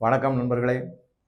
வணக்கம் நண்பர்களே.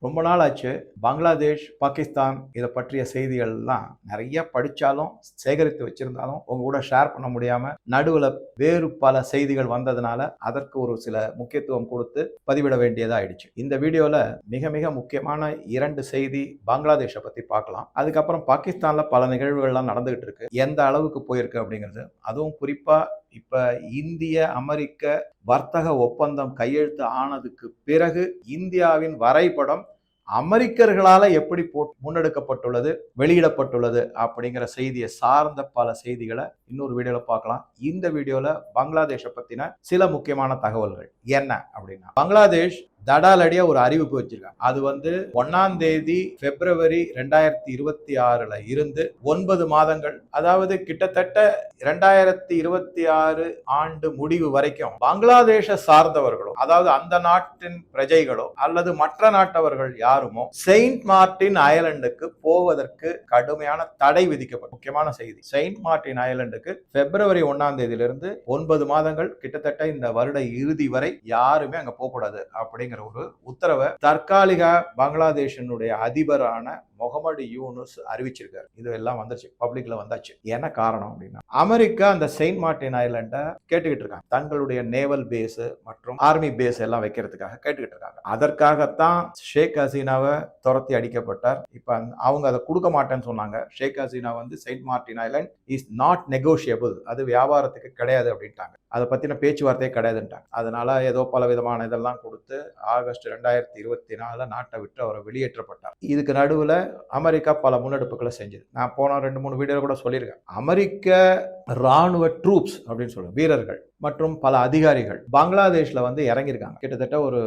ரொம்ப நாள் ஆச்சு. பங்களாதேஷ் பாகிஸ்தான் இதை பற்றிய செய்திகள்லாம் நிறைய படித்தாலும் சேகரித்து வச்சுருந்தாலும் உங்க கூட ஷேர் பண்ண முடியாமல் நடுவில் வேறு பல செய்திகள் வந்ததுனால அதற்கு ஒரு சில முக்கியத்துவம் கொடுத்து பதிவிட வேண்டியதாகிடுச்சு இந்த வீடியோவில் மிக மிக முக்கியமான இரண்டு செய்தி பங்களாதேஷை பற்றி பார்க்கலாம். அதுக்கப்புறம் பாகிஸ்தானில் பல நிகழ்வுகள்லாம் நடந்துகிட்டு இருக்கு. எந்த அளவுக்கு போயிருக்கு அப்படிங்கிறது. அதுவும் குறிப்பாக இப்போ இந்திய அமெரிக்க வர்த்தக ஒப்பந்தம் கையெழுத்து ஆனதுக்கு பிறகு இந்தியாவின் வரைபடம் அமெரிக்கர்களால் எப்படி போ முன்னெடுக்கப்பட்டுள்ளது வெளியிடப்பட்டுள்ளது அப்படிங்கிற செய்தியை சார்ந்த பல செய்திகளை இன்னொரு வீடியோவில் பார்க்கலாம். இந்த வீடியோவில் பங்களாதேஷை பற்றின சில முக்கியமான தகவல்கள் என்ன அப்படின்னா பங்களாதேஷ் தடாலடியா ஒரு அறிவிப்பு வச்சிருக்காங்க. அது வந்து ஒன்னாம் தேதி பிப்ரவரி ரெண்டாயிரத்தி இருபத்தி ஆறுல இருந்து ஒன்பது மாதங்கள். அதாவது கிட்டத்தட்ட ரெண்டாயிரத்தி இருபத்தி ஆறு ஆண்டு முடிவு வரைக்கும் பங்களாதேஷ சார்ந்தவர்களோ அதாவது அந்த நாட்டின் பிரஜைகளோ அல்லது மற்ற நாட்டவர்கள் யாருமோ செயின்ட் மார்டின் அயர்லாண்டுக்கு போவதற்கு கடுமையான தடை விதிக்கப்படும். முக்கியமான செய்தி செயின்ட் மார்டின் அயர்லாண்டுக்கு பிப்ரவரி ஒன்னாம் தேதியிலிருந்து ஒன்பது மாதங்கள் கிட்டத்தட்ட இந்த வருட இறுதி வரை யாருமே அங்க போகக்கூடாது அப்படிங்கிற ஒரு உத்தரவை தற்காலிக பங்களாதேஷனுடைய அதிபரான முகமது யூனுஸ் அறிவிச்சிருக்காரு. இது எல்லாம் வந்துருச்சு. பப்ளிக்ல வந்தாச்சு. என்ன காரணம் அப்படின்னா அமெரிக்கா அந்த செயின்ட் மார்டின் ஐலாண்டை கேட்டுக்கிட்டு இருக்காங்க. தங்களுடைய நேவல் பேஸ் மற்றும் ஆர்மி பேஸ் எல்லாம் வைக்கிறதுக்காக கேட்டுக்கிட்டு இருக்காங்க. அதற்காகத்தான் ஷேக் ஹசீனாவை துரத்தி அடிக்கப்பட்டார். இப்போ அவங்க அதை கொடுக்க மாட்டேன்னு சொன்னாங்க. ஷேக் ஹசீனா வந்து Saint Martin island is not negotiable அது வியாபாரத்துக்கு கிடையாது அப்படின்ட்டாங்க. அதை பத்தின பேச்சுவார்த்தையே கிடையாதுன்ட்டாங்க. அதனால ஏதோ பல விதமான இதெல்லாம் கொடுத்து ஆகஸ்ட் ரெண்டாயிரத்தி இருபத்தி நாலுல நாட்டை விட்டு அவர் வெளியேற்றப்பட்டார். இதுக்கு நடுவில் அமெரிக்கா பல முன்னெடுப்புகளை செஞ்சது. நான் போன ரெண்டு மூணு வீடியோ கூட சொல்லியிருக்கேன். அமெரிக்க ராணுவ ட்ரூப்ஸ் அப்படின்னு சொல்லுவோம் வீரர்கள் மற்றும் பல அதிகாரிகள் பங்களாதேஷ்ல வந்து இறங்கியிருக்காங்க. கிட்டத்தட்ட ஒரு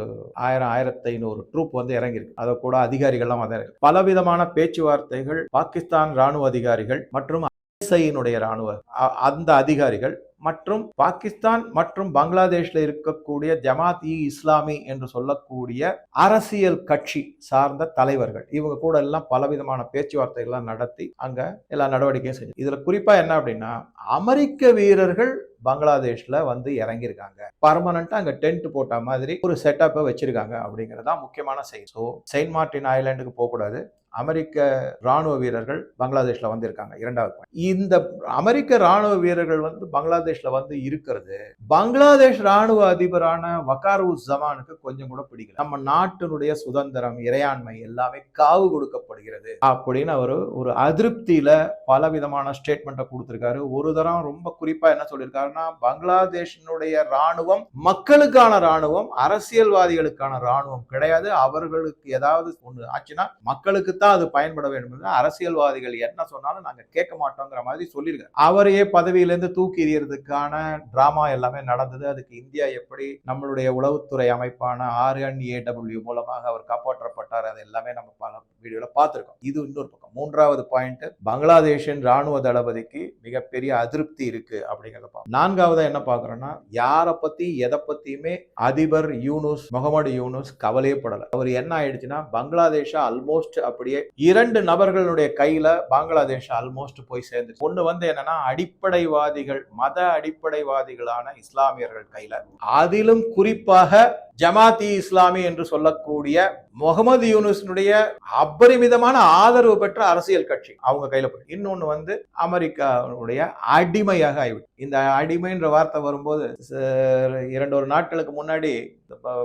ஆயிரம் ஆயிரத்தி ஐநூறு ட்ரூப் வந்து இறங்கியிருக்கு. அதை கூட அதிகாரிகள்லாம் வந்து இறங்கி பலவிதமான பேச்சுவார்த்தைகள் பாகிஸ்தான் ராணுவ அதிகாரிகள் மற்றும் ஐஎஸ்ஐயினுடைய ராணுவ அ- அந்த அதிகாரிகள் மற்றும் பாகிஸ்தான் மற்றும் பங்களாதேஷ்ல இருக்கக்கூடிய ஜமாத் இ இஸ்லாமி என்று சொல்லக்கூடிய அரசியல் கட்சி சார்ந்த தலைவர்கள். இவங்க கூட எல்லாம் பலவிதமான பேச்சுவார்த்தைகள்லாம் நடத்தி அங்க எல்லா நடவடிக்கையும் செஞ்சு. இதுல குறிப்பா என்ன அப்படின்னா அமெரிக்க வீரர்கள் பங்களாதேஷ்ல வந்து இறங்கியிருக்காங்க. பர்மனண்டா அங்க டென்ட் போட்ட மாதிரி ஒரு செட்டப்பை வச்சிருக்காங்க அப்படிங்கறதா முக்கியமான செய்தி ஸோ செயின்ட் மார்டின் ஐலாண்டுக்கு போகக்கூடாது. அமெரிக்க ராணுவ வீரர்கள் பங்களாதேஷ்ல வந்து இருக்காங்க இரண்டாவது இந்த அமெரிக்க ராணுவ வீரர்கள் வந்து பங்களாதேஷ்ல வந்து இருக்கிறது பங்களாதேஷ் ராணுவ அதிபரான வக்காரூஸ் ஜமானுக்கு கொஞ்சம் கூட பிடிக்கல. நம்ம நாட்டினுடைய சுதந்திரம் இறையாண்மை எல்லாமே காவு கொடுக்கப்படுகிறது அப்படின்னு அவர் ஒரு அதிருப்தியில பல விதமான ஸ்டேட்மெண்ட்டை கொடுத்துருக்காரு. ஒரு தரம் ரொம்ப குறிப்பா என்ன சொல்லியிருக்காருன்னா பங்களாதேஷினுடைய ராணுவம் மக்களுக்கான ராணுவம் அரசியல்வாதிகளுக்கான ராணுவம் கிடையாது. அவர்களுக்கு ஏதாவது ஒன்று ஆச்சுன்னா மக்களுக்கு தான் அது பயன்பட வேண்டும் என்று அரசியல்வாதிகள் என்ன சொன்னாலும் நாங்கள் கேட்க மாட்டோங்கிற மாதிரி சொல்லியிருக்காரு. அவரையே பதவியிலேருந்து தூக்கி எறியறதுக்கான டிராமா எல்லாமே நடந்தது. அதுக்கு இந்தியா எப்படி நம்மளுடைய உளவுத்துறை அமைப்பான ஆர்என்ஏடபிள்யூ மூலமாக அவர் காப்பாற்றப்பட்டார் அது எல்லாமே நம்ம பல வீடியோவில் பார்த்துருக்கோம். இது இன்னொரு பக்கம். மூன்றாவது பாயிண்ட் பங்களாதேஷின் ராணுவ தளபதிக்கு மிகப்பெரிய அதிருப்தி இருக்கு அப்படிங்கிறத பார்ப்போம். நான்காவதா என்ன பார்க்குறோன்னா யாரை பத்தி எதை பத்தியுமே அதிபர் யூனுஸ் முகமது யூனுஸ் கவலையே அவர் என்ன ஆயிடுச்சுன்னா பங்களாதேஷ ஆல்மோஸ்ட் அப்படியே இரண்டு நபர்களுடைய கையில பங்களாதேஷ் ஆல்மோஸ்ட் போய் சேர்ந்து ஒண்ணு வந்து என்னன்னா அடிப்படைவாதிகள் மத அடிப்படைவாதிகளான இஸ்லாமியர்கள் கையில. அதிலும் குறிப்பாக ஜமாத்தி இஸ்லாமி என்று சொல்லக்கூடிய முகமது யூனுஸினுடைய அபரிமிதமான ஆதரவு பெற்ற அரசியல் கட்சி. அவங்க கையில போய் இன்னொன்னு வந்து அமெரிக்காவுடைய அடிமையாக ஆகிவிட்டு இந்த அடிமைன்ற வார்த்தை வரும்போது ச- இரண்டு ஒரு நாட்களுக்கு முன்னாடி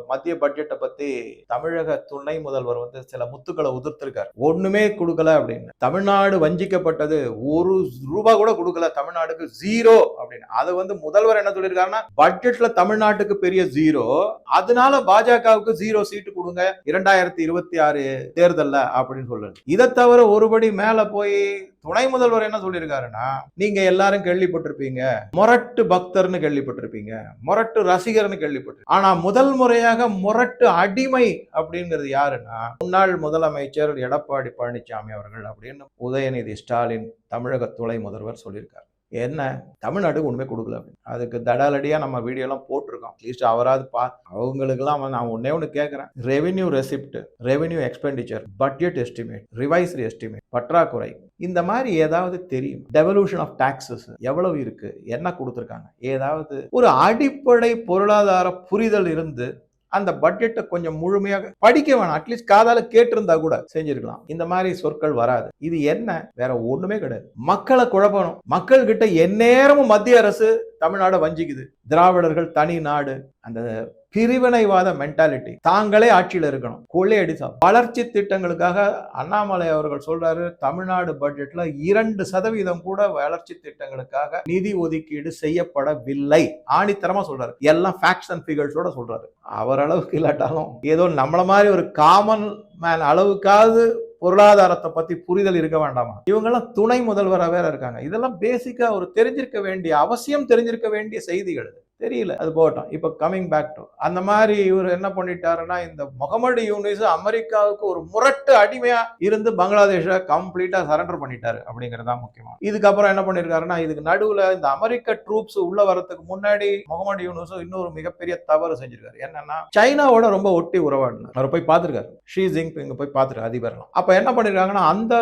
மத்திய பட்ஜெட்டை பத்தி தமிழக துணை முதல்வர் வந்து சில முத்துக்களை உதிர்த்திருக்காரு. ஒண்ணுமே கொடுக்கல அப்படின்னு. தமிழ்நாடு வஞ்சிக்கப்பட்டது ஒரு ரூபாய் கூட கொடுக்கல. தமிழ்நாடுக்கு ஜீரோ அப்படின்னு. அது வந்து முதல்வர் என்ன சொல்லியிருக்காருன்னா பட்ஜெட்ல தமிழ்நாட்டுக்கு பெரிய ஜீரோ அதனால பாஜகவுக்கு ஜீரோ சீட்டு கொடுங்க இரண்டாயிரத்தி இருபத்தி ஆறு தேர்தல்ல அப்படின்னு சொல்லுது இதை தவிர ஒருபடி மேல போய் துணை முதல்வர் என்ன சொல்லியிருக்காருன்னா நீங்க எல்லாரும் கேள்விப்பட்டிருப்பீங்க முரட்டு பக்தர்னு கேள்விப்பட்டிருப்பீங்க முரட்டு ரசிகர்னு கேள்விப்பட்டிருப்பீங்க. ஆனா முதல் முறையாக முரட்டு அடிமை அப்படிங்கிறது யாருன்னா முன்னாள் முதலமைச்சர் எடப்பாடி பழனிசாமி அவர்கள் அப்படின்னு உதயநிதி ஸ்டாலின் தமிழக துணை முதல்வர் சொல்லியிருக்காரு. என்ன? தமிழ்நாடு ஒன்றுமே கொடுக்கல அப்படின்னு. அதுக்கு தடாலடியாக நம்ம வீடியோலாம் போட்டிருக்கோம். அட்லீஸ்ட் அவராது பா அவங்களுக்குலாம் வந்து நான் ஒன்னே ஒன்று கேட்குறேன் revenue receipt revenue expenditure budget estimate revised estimate பற்றாக்குறை. இந்த மாதிரி ஏதாவது தெரியும். டெவல்யூஷன் ஆஃப் டாக்ஸஸ் எவ்வளவு இருக்குது என்ன கொடுத்துருக்காங்க? ஏதாவது ஒரு அடிப்படை பொருளாதார புரிதல் இருந்து அந்த பட்ஜெட்டை கொஞ்சம் முழுமையாக படிக்க வேணாம். அட்லீஸ்ட் காதால கேட்டிருந்தா கூட செஞ்சிருக்கலாம். இந்த மாதிரி சொற்கள் வராது. இது என்ன? வேற ஒண்ணுமே கிடையாது. மக்களை குழப்பணும். மக்கள் கிட்ட எந்நேரமும் மத்திய அரசு தமிழ்நாடு வஞ்சிக்குது. திராவிடர்கள் தனி நாடு. அந்த பிரிவினைவாத மென்டாலிட்டி தாங்களே ஆட்சியில் இருக்கணும். கொள்ளையடி வளர்ச்சி திட்டங்களுக்காக அண்ணாமலை அவர்கள் சொல்றாரு தமிழ்நாடு பட்ஜெட்ல இரண்டு சதவீதம் கூட வளர்ச்சி திட்டங்களுக்காக நிதி ஒதுக்கீடு செய்யப்படவில்லை. ஆணித்தரமா சொல்றாரு. எல்லாம் ஃபேக்ட்ஸ் அண்ட் ஃபிகர்ஸோட சொல்றாரு. அவர் அளவுக்கு இல்லாட்டாலும் ஏதோ நம்மள மாதிரி ஒரு காமன் மேன் அளவுக்காவது பொருளாதாரத்தை பத்தி புரிதல் இருக்க வேண்டாமா? இவங்கெல்லாம் துணை முதல்வராக வேற இருக்காங்க. இதெல்லாம் பேசிக்கா ஒரு தெரிஞ்சிருக்க வேண்டிய அவசியம் தெரிஞ்சிருக்க வேண்டிய செய்திகள் தெரியல அது போகட்டும். இப்போ கம்மிங் பேக் டு அந்த மாதிரி இவர் என்ன பண்ணிட்டாருன்னா இந்த முகமது யூனிஸ் அமெரிக்காவுக்கு ஒரு முரட்டு அடிமையா இருந்து பங்களாதேஷை கம்ப்ளீட்டா சரண்டர் பண்ணிட்டாரு அப்படிங்கிறது தான் முக்கியமா. இதுக்கப்புறம் என்ன பண்ணிருக்காருன்னா இதுக்கு நடுவுல இந்த அமெரிக்க ட்ரூப்ஸ் உள்ள வரதுக்கு முன்னாடி முகமது யூனிஸ் இன்னொரு மிகப்பெரிய தவறு செஞ்சிருக்காரு. என்னன்னா சைனாவோட ரொம்ப ஒட்டி உறவாடினார். அவர் போய் பார்த்திருக்காரு. ஷீ ஜின்பிங் போய் பார்த்துருக்காரு அதிபர்லாம். அப்ப என்ன பண்ணிருக்காங்கன்னா அந்த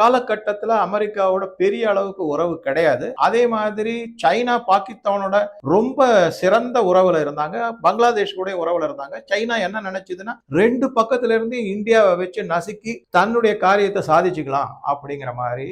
காலகட்டத்துல அமெரிக்காவோட பெரிய அளவுக்கு உறவு கிடையாது. அதே மாதிரி சைனா பாகிஸ்தானோட ரொம்ப சிறந்த உறவுல இருந்தாங்க. பங்களாதேஷ் கூட உறவுல இருந்தாங்க. சைனா என்ன நினைச்சதுன்னா ரெண்டு பக்கத்துல இருந்து இந்தியாவை வச்சு நசுக்கி தன்னுடைய காரியத்தை சாதிச்சுக்கலாம் அப்படிங்கிற மாதிரி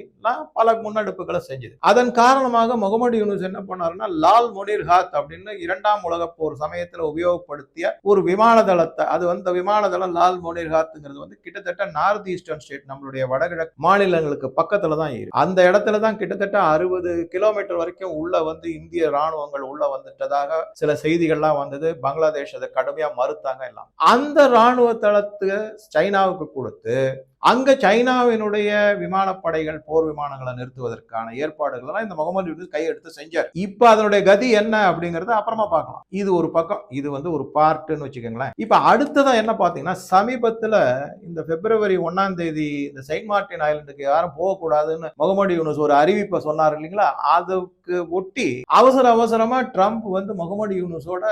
பல முன்னெடுப்புகளை செஞ்சது. அதன் காரணமாக முகமது யூனுஸ் என்ன பண்ணாருன்னா லால் முனிர் ஹாத் அப்படின்னு இரண்டாம் உலக போர் சமயத்துல உபயோகப்படுத்திய ஒரு விமான தளத்தை அது வந்து விமான தளம் லால் முனிர் ஹாத்ங்கிறது வந்து கிட்டத்தட்ட நார்த் ஈஸ்டர்ன் ஸ்டேட் நம்மளுடைய வடகிழக்கு மாநிலங்களுக்கு பக்கத்துல தான் இருக்கு. அந்த இடத்துல தான் கிட்டத்தட்ட அறுபது கிலோமீட்டர் வரைக்கும் உள்ள வந்து இந்திய ராணுவங்கள் உள்ள வந்துட்டதாக சில செய்திகள்லாம் வந்தது. பங்களாதேஷ் அதை கடுமையா மறுத்தாங்க எல்லாம். அந்த ராணுவ தளத்தை சைனாவுக்கு கொடுத்து அங்க சைனாவினுடைய விமானப்படைகள் போர் விமானங்களை நிறுத்துவதற்கான ஏற்பாடுகள் இந்த முகமது யூனிஸ் கையெடுத்து செஞ்சார். இப்ப அதனுடைய கதி என்ன அப்படிங்கறத அப்புறமா பார்க்கலாம். இது ஒரு பக்கம் இது வந்து ஒரு பார்ட்டுன்னு வச்சுக்கோங்களேன். இப்ப அடுத்ததான் என்ன பாத்தீங்கன்னா சமீபத்துல இந்த பிப்ரவரி ஒன்னாம் தேதி இந்த செயின்ட் மார்டின் ஐலண்டுக்கு யாரும் போகக்கூடாதுன்னு முகமது யூனிஸ் ஒரு அறிவிப்பை சொன்னார் இல்லைங்களா? அதுக்கு ஒட்டி அவசர அவசரமா ட்ரம்ப் வந்து முகமது யூனிஸோட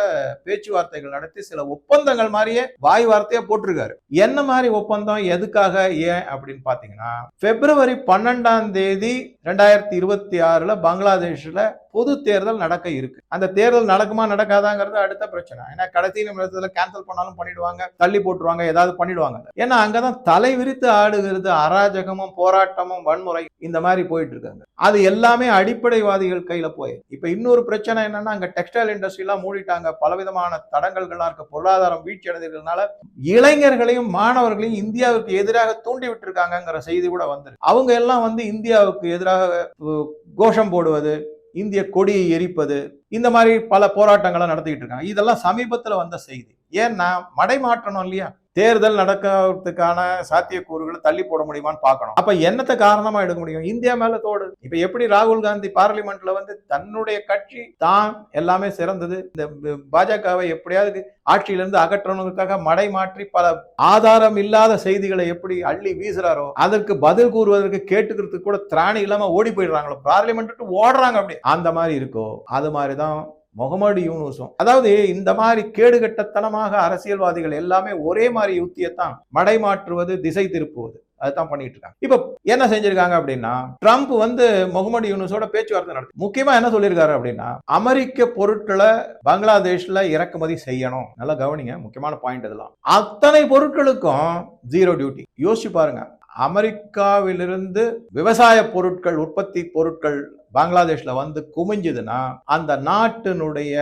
பேச்சுவார்த்தைகள் நடத்தி சில ஒப்பந்தங்கள் மாதிரியே வாய் வார்த்தையா போட்டிருக்காரு. என்ன மாதிரி ஒப்பந்தம் எதுக்காக ஏன் அப்படின்னு பார்த்தீங்கன்னா பிப்ரவரி பன்னெண்டாம் தேதி ரெண்டாயிரத்தி இருபத்தி ஆறுல பங்களாதேஷ்ல பொது தேர்தல் நடக்க இருக்கு. அந்த தேர்தல் நடக்குமா நடக்காதாங்கிறது அடுத்த பிரச்சனை. ஏன்னா கடைசி நிமிடத்துல கேன்சல் பண்ணாலும் பண்ணிடுவாங்க தள்ளி போட்டுருவாங்க ஏதாவது பண்ணிடுவாங்க. ஏன்னா அங்கதான் தலை விரித்து ஆடுகிறது அராஜகமும் போராட்டமும் வன்முறை இந்த மாதிரி போயிட்டு இருக்காங்க. அது எல்லாமே அடிப்படைவாதிகள் கையில போய். இப்ப இன்னொரு பிரச்சனை என்னன்னா அங்க டெக்ஸ்டைல் இண்டஸ்ட்ரி எல்லாம் மூடிட்டாங்க. பலவிதமான தடங்கல்கள்லாம் இருக்க. பொருளாதாரம் வீழ்ச்சி அடைந்ததுனால இளைஞர்களையும் மாணவர்களையும் இந்தியாவுக்கு எதிராக தூண்டி விட்டுருக்காங்கிற செய்தி கூட வந்துருக்கு. அவங்க எல்லாம் வந்து இந்தியாவுக்கு எதிராக கோஷம் போடுவது இந்திய கொடியை எரிப்பது இந்த மாதிரி பல போராட்டங்களை நடத்திக்கிட்டு இருக்காங்க. இதெல்லாம் சமீபத்தில் வந்த செய்தி. ஏன்னா மடை மாற்றணும் இல்லையா? தேர்தல் நடக்கிறதுக்கான சாத்தியக்கூறுகளை தள்ளி போட முடியுமான்னு பார்க்கணும். அப்ப என்னத்தை காரணமா எடுக்க முடியும்? இந்தியா மேல தோடு. இப்ப எப்படி ராகுல் காந்தி பார்லிமெண்ட்ல வந்து தன்னுடைய கட்சி தான் எல்லாமே சிறந்தது. இந்த பாஜகவை எப்படியாவது ஆட்சியிலிருந்து அகற்றணுங்கிறதுக்காக மடை மாற்றி பல ஆதாரம் இல்லாத செய்திகளை எப்படி அள்ளி வீசுறாரோ அதற்கு பதில் கூறுவதற்கு கேட்டுக்கிறதுக்கு கூட திராணி இல்லாம ஓடி போயிடுறாங்களோ. பார்லிமெண்ட் ஓடுறாங்க அப்படி. அந்த மாதிரி இருக்கோ? அது மாதிரிதான் முகமது யூனுஸும் அதாவது இந்த மாதிரி கேடுகட்டத்தனமாக அரசியல்வாதிகள் எல்லாமே ஒரே மாதிரி யுத்தியத்தான் மடை மாற்றுவது திசை திருப்புவது. அதுதான் பண்ணிட்டு இருக்காங்க இப்போ என்ன செஞ்சிருக்காங்க அப்படின்னா ட்ரம்ப் வந்து முகமது யூனுஸோட பேச்சுவார்த்தை நடத்தி. முக்கியமா என்ன சொல்லியிருக்காரு அப்படின்னா அமெரிக்க பொருட்களை பங்களாதேஷ்ல இறக்குமதி செய்யணும். நல்லா கவனிங்க முக்கியமான பாயிண்ட் இதெல்லாம். அத்தனை பொருட்களுக்கும் ஜீரோ டியூட்டி யோசிச்சு பாருங்க. அமெரிக்காவிலிருந்து விவசாய பொருட்கள் உற்பத்தி பொருட்கள் பங்களாதேஷ்ல வந்து குமிஞ்சுதுன்னா அந்த நாட்டினுடைய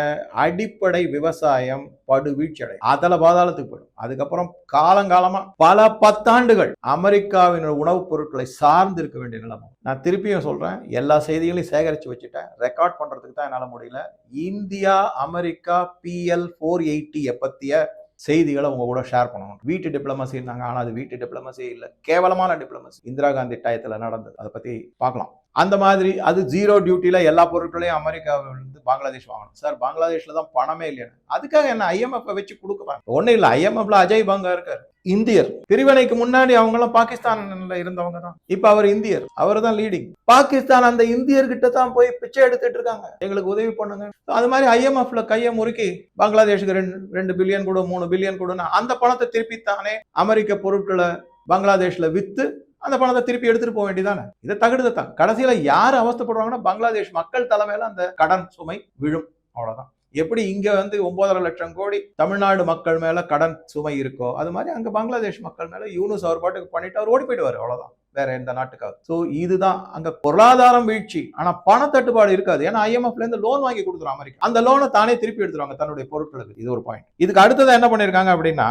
அடிப்படை விவசாயம் படு வீழ்ச்சியடை அதல பாதாளத்துக்கு போயிடும். அதுக்கப்புறம் காலங்காலமா பல பத்தாண்டுகள் அமெரிக்காவின் உணவுப் பொருட்களை சார்ந்து இருக்க வேண்டிய நிலைமை. நான் திருப்பியும் சொல்றேன் எல்லா செய்திகளையும் சேகரித்து வச்சுட்டேன். ரெக்கார்ட் பண்றதுக்கு தான் என்னால் முடியல. இந்தியா அமெரிக்கா பிஎல் ஃபோர் எயிட்டியை பற்றிய செய்திகளை உங்க கூட ஷேர் பண்ணணும். வீட்டு டிப்ளமசின்னாங்க ஆனால் அது வீட்டு டிப்ளமசி இல்லை. கேவலமான டிப்ளமசி இந்திரா காந்தி டயத்தில் நடந்தது. அதை பற்றி பார்க்கலாம். அந்த மாதிரி அது ஜீரோ டியூட்டியில் எல்லா பொருட்களையும் அமெரிக்காவிலிருந்து பங்களாதேஷ் வாங்கணும். சார் பங்களாதேஷில் தான் பணமே இல்லைன்னு அதுக்காக என்ன ஐஎம்எஃப் வச்சு கொடுக்குறாங்க? ஒன்றும் இல்லை ஐஎம்எஃப்ல அஜய் பங்கா இருக்கார். இந்தியர். பிரிவினைக்கு முன்னாடி அவங்களாம் பாகிஸ்தான்ல இருந்தவங்க தான். இப்போ அவர் இந்தியர். அவர் தான் லீடிங் பாகிஸ்தான் அந்த இந்தியர்கிட்ட தான் போய் பிச்சை எடுத்துட்டு இருக்காங்க. எங்களுக்கு உதவி பண்ணுங்க. அது மாதிரி ஐஎம்எஃப்ல கையை முறுக்கி பங்களாதேஷுக்கு ரெண்டு ரெண்டு பில்லியன் கூட மூணு பில்லியன் கொடுனா அந்த பணத்தை திருப்பி தானே அமெரிக்க பொருட்களை பங்களாதேஷ்ல வித்து அந்த பணத்தை திருப்பி எடுத்துட்டு போக வேண்டியதானே இதை தகுடுதை தான். கடைசியில யார் அவஸ்தைப்படுவாங்கன்னா பங்களாதேஷ் மக்கள் தலைமையில அந்த கடன் சுமை விழும். அவ்வளவுதான். எப்படி இங்க வந்து ஒன்பதரை லட்சம் கோடி தமிழ்நாடு மக்கள் மேல கடன் சுமை இருக்கோ அது மாதிரி அங்க பங்களாதேஷ் மக்கள் மேல யூனுஸ் அவர் பாட்டுக்கு பண்ணிட்டு அவர் ஓடி போயிடுவாரு. அவ்வளவுதான். வேற எந்த நாட்டுக்காக ஸோ இதுதான் அங்க பொருளாதாரம் வீழ்ச்சி. ஆனா பண தட்டுப்பாடு இருக்காது. ஏன்னா ஐஎம்எஃப்ல இருந்து லோன் வாங்கி கொடுத்துரும் அமெரிக்கா. அந்த லோனை தானே திருப்பி எடுத்துருவாங்க தன்னுடைய பொருட்களுக்கு. இது ஒரு பாயிண்ட் இதுக்கு அடுத்தது என்ன பண்ணிருக்காங்க அப்படின்னா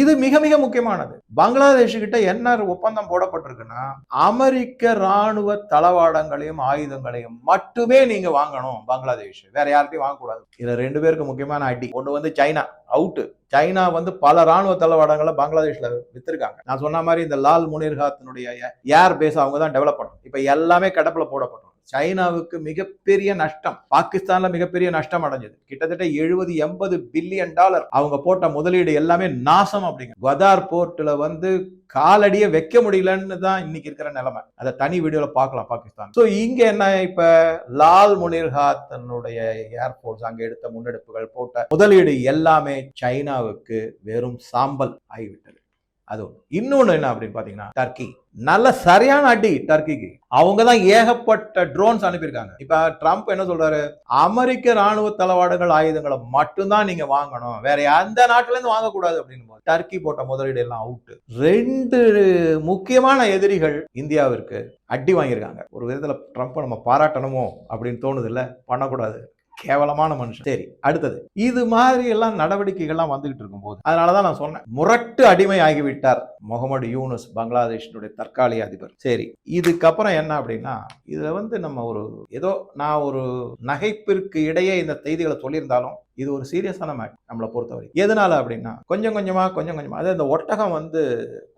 இது மிக மிக முக்கியமானது. பங்களாதேஷ் கிட்ட என்ன ஒப்பந்தம் போடப்பட்டிருக்குன்னா அமெரிக்க ராணுவ தளவாடங்களையும் ஆயுதங்களையும் மட்டுமே நீங்க வாங்கணும் பங்களாதேஷ். வேற யார்கிட்டயும் வாங்கக்கூடாது. இதுல ரெண்டு பேருக்கு முக்கியமான அடி ஒன்று வந்து சைனா. அவுட்டு சைனா வந்து பல ராணுவ தளவாடங்களை பங்களாதேஷ்ல வித்திருக்காங்க. நான் சொன்ன மாதிரி இந்த லால் முனிர்காத்தினுடைய ஏர் பேஸ் அவங்க தான் டெவலப் பண்ணணும். இப்ப எல்லாமே கடப்பில் போடப்படும் சைனாவுக்கு மிகப்பெரிய நஷ்டம் பாகிஸ்தான்ல மிகப்பெரிய நஷ்டம் அடைஞ்சது. கிட்டத்தட்ட எழுபது எண்பது பில்லியன் டாலர். அவங்க போட்ட முதலீடு எல்லாமே நாசம் அப்படிங்க. கதார் போர்ட்ல வந்து காலடியை வைக்க முடியலன்னு தான் இன்னைக்கு இருக்கிற நிலைமை. அதை தனி வீடியோல பார்க்கலாம் பாகிஸ்தான். ஸோ இங்க என்ன இப்ப லால் முனிர்ஹாத் தன்னுடைய ஏர்போர்ட்ஸ் அங்க எடுத்த முன்னெடுப்புகள் போட்ட முதலீடு எல்லாமே சைனாவுக்கு வெறும் சாம்பல் ஆகிவிட்டது. அது இன்னொன்று என்ன அப்படின்னு பார்த்தீங்கன்னா டர்க்கி. நல்ல சரியான அடி டர்க்கிக்கு. அவங்க தான் ஏகப்பட்ட ட்ரோன்ஸ் அனுப்பியிருக்காங்க. இப்போ ட்ரம்ப் என்ன சொல்றாரு? அமெரிக்க ராணுவ தளவாடங்கள் ஆயுதங்களை மட்டும்தான் நீங்க வாங்கணும். வேற எந்த நாட்டிலேருந்து வாங்கக்கூடாது அப்படின்னு டர்க்கி போட்ட முதலீடு எல்லாம் அவுட்டு. ரெண்டு முக்கியமான எதிரிகள் இந்தியாவிற்கு அடி வாங்கியிருக்காங்க. ஒரு விதத்தில் ட்ரம்ப்பை நம்ம பாராட்டணுமோ அப்படின்னு தோணுது இல்லை? பண்ணக்கூடாது. கேவலமான மனுஷன். சரி. அடுத்தது இது மாதிரி எல்லாம் நடவடிக்கைகள்லாம் வந்துகிட்டு இருக்கும்போது அதனாலதான் நான் சொன்னேன் முரட்டு அடிமை ஆகிவிட்டார் முகமது யூனுஸ் பங்களாதேஷினுடைய தற்காலிக அதிபர். சரி இதுக்கப்புறம் என்ன அப்படின்னா இதுல வந்து நம்ம ஒரு ஏதோ நான் ஒரு நகைப்பிற்கு இடையே இந்த செய்திகளை சொல்லியிருந்தாலும் இது ஒரு சீரியஸான மேட் நம்மளை பொறுத்தவரை. எதனால அப்படின்னா கொஞ்சம் கொஞ்சமா கொஞ்சம் கொஞ்சமா அதாவது இந்த ஒட்டகம் வந்து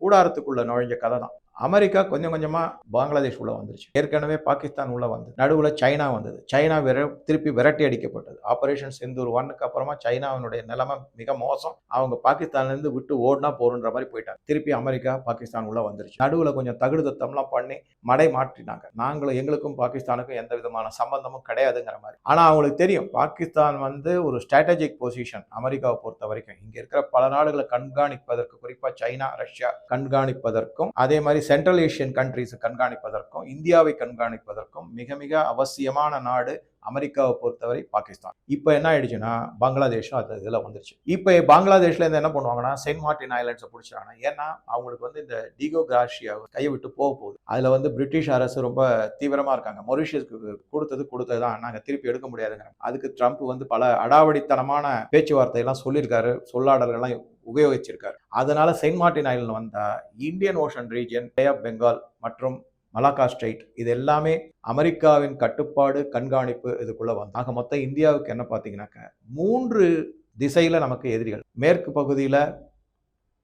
கூடாரத்துக்குள்ள நுழைஞ்ச கதை தான் அமெரிக்கா கொஞ்சம் கொஞ்சமாக பங்களாதேஷ் உள்ளே வந்துருச்சு. ஏற்கனவே பாகிஸ்தான் உள்ளே வந்து நடுவில் சைனா வந்தது. சைனா விர திருப்பி விரட்டி அடிக்கப்பட்டது. ஆபரேஷன் செந்தூர் ஒன்னுக்கு அப்புறமா சைனாவினுடைய நிலைமை மிக மோசம். அவங்க பாகிஸ்தான்லேருந்து விட்டு ஓடினா போறன்ற மாதிரி போயிட்டாங்க. திருப்பி அமெரிக்கா பாகிஸ்தான் உள்ளே வந்துருச்சு. நடுவில் கொஞ்சம் தகுடு தத்தம்லாம் பண்ணி மடை மாற்றினாங்க. நாங்களும் எங்களுக்கும் பாகிஸ்தானுக்கும் எந்த விதமான சம்பந்தமும் கிடையாதுங்கிற மாதிரி. ஆனால் அவங்களுக்கு தெரியும் பாகிஸ்தான் வந்து ஒரு ஸ்ட்ராட்டஜிக் பொசிஷன் அமெரிக்காவை பொறுத்த வரைக்கும். இங்கே இருக்கிற பல நாடுகளை கண்காணிப்பதற்கு குறிப்பாக சைனா ரஷ்யா கண்காணிப்பதற்கும் அதே மாதிரி சென்ட்ரல் ஏஷியன் கண்ட்ரீஸை கண்காணிப்பதற்கும் இந்தியாவை கண்காணிப்பதற்கும் மிக மிக அவசியமான நாடு அமெரிக்காவை பொறுத்தவரை பாகிஸ்தான். இப்போ என்ன ஆயிடுச்சுன்னா பங்களாதேஷும் அது இதில் வந்துருச்சு. இப்போ பங்களாதேஷ்லேருந்து என்ன பண்ணுவாங்கன்னா செயின்ட் மார்டின் ஐலாண்ட்ஸை பிடிச்சாங்க ஏன்னா அவங்களுக்கு வந்து இந்த டிகோ கிராஷியாவை கையை விட்டு போக போகுது. அதில் வந்து பிரிட்டிஷ் அரசு ரொம்ப தீவிரமாக இருக்காங்க. மொரிஷியஸ்க்கு கொடுத்தது கொடுத்தது தான் நாங்கள் திருப்பி எடுக்க முடியாதுங்கிறாங்க. அதுக்கு ட்ரம்ப் வந்து பல அடாவடித்தனமான பேச்சுவார்த்தையெல்லாம் சொல்லியிருக்காரு. சொல்லாடல்கள்லாம் உபயோகிச்சிருக்காரு. அதனால செயின்ட் மார்டின் ஐலண்ட் வந்தால் Indian ocean region bay of Bengal மற்றும் மலாக்கா ஸ்ட்ரைட் இது எல்லாமே அமெரிக்காவின் கட்டுப்பாடு கண்காணிப்பு இதுக்குள்ளே வந்து ஆக மொத்தம் இந்தியாவுக்கு என்ன பார்த்தீங்கன்னாக்க மூன்று திசையில் நமக்கு எதிரிகள். மேற்கு பகுதியில்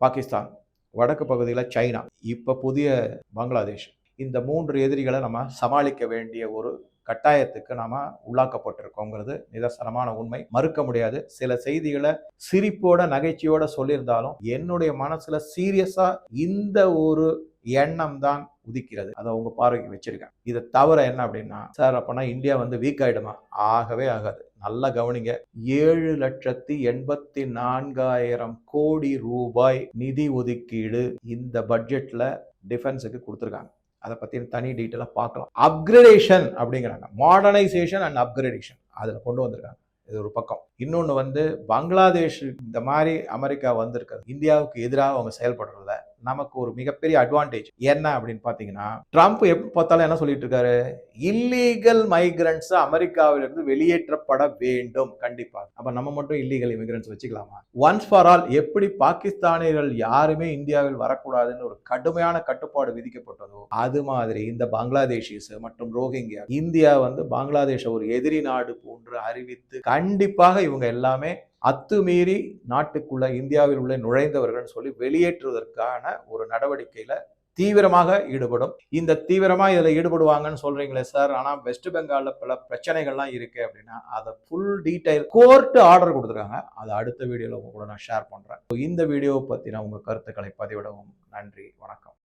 பாகிஸ்தான் வடக்கு பகுதியில் சைனா இப்போ புதிய பங்களாதேஷ். இந்த மூன்று எதிரிகளை நம்ம சமாளிக்க வேண்டிய ஒரு கட்டாயத்துக்கு நாம உள்ளாக்கப்பட்டிருக்கோங்கிறது நிதர்சனமான உண்மை. மறுக்க முடியாது. சில செய்திகளை சிரிப்போட நகைச்சுவையோட சொல்லியிருந்தாலும் என்னுடைய மனசுல சீரியஸா இந்த ஒரு எண்ணம் தான் உதிக்கிறது. அதை அவங்க பார்வைக்கு வச்சிருக்கேன். இதை தவிர என்ன அப்படின்னா சார் அப்பனா இந்தியா வந்து வீக் ஆகிடுமா ஆகவே ஆகாது. நல்லா கவனிங்க. ஏழு லட்சத்தி எண்பத்தி நான்காயிரம் கோடி ரூபாய் நிதி ஒதுக்கீடு இந்த பட்ஜெட்ல டிஃபென்ஸுக்கு கொடுத்துருக்காங்க. அதை பற்றி தனி டீட்டெயிலாக பார்க்கலாம். அப்கிரேடேஷன் அப்படிங்கிறாங்க. மாடர்னைசேஷன் அண்ட் அப்கிரேடேஷன் அதில் கொண்டு வந்திருக்காங்க. இது ஒரு பக்கம். இன்னொன்று வந்து பங்களாதேஷ் இந்த மாதிரி அமெரிக்கா வந்திருக்கிறது. இந்தியாவுக்கு எதிராக அவங்க செயல்படுறதுல நமக்கு ஒரு மிகப்பெரிய அட்வான்டேஜ் என்ன அப்படின்னு பார்த்தீங்கன்னா ட்ரம்ப் எப்போ பார்த்தாலும் என்ன சொல்லிட்டு இருக்காரு? இல்லீகல் மைக்ரன்ஸ் அமெரிக்காவிலிருந்து வெளியேற்றப்பட வேண்டும். கண்டிப்பாக அப்போ நம்ம மட்டும் இல்லீகல் இமிகிரன்ஸ் வச்சுக்கலாமா? ஒன்ஸ் ஃபார் ஆல் எப்படி பாகிஸ்தானியர்கள் யாருமே இந்தியாவில் வரக்கூடாதுன்னு ஒரு கடுமையான கட்டுப்பாடு விதிக்கப்பட்டதோ அது மாதிரி இந்த பங்களாதேஷிஸ் மற்றும் ரோஹிங்கியா இந்தியா வந்து பங்களாதேஷை ஒரு எதிரி நாடு போன்று அறிவித்து கண்டிப்பாக இவங்க எல்லாமே அத்துமீறி நாட்டுக்குள்ள இந்தியாவில் உள்ள நுழைந்தவர்கள் சொல்லி வெளியேற்றுவதற்கான ஒரு நடவடிக்கையில தீவிரமாக ஈடுபடும். இந்த தீவிரமா இதுல ஈடுபடுவாங்கன்னு சொல்றீங்களே சார். ஆனா வெஸ்ட் பெங்கால்ல பல பிரச்சனைகள்லாம் இருக்கு அப்படின்னா அதை ஃபுல் டீடைல் கோர்ட் ஆர்டர் கொடுத்துருக்காங்க. அதை அடுத்த வீடியோல உங்க கூட நான் ஷேர் பண்றேன். இந்த வீடியோவை பத்தின உங்க கருத்துக்களை பதிவிடவும். நன்றி. வணக்கம்.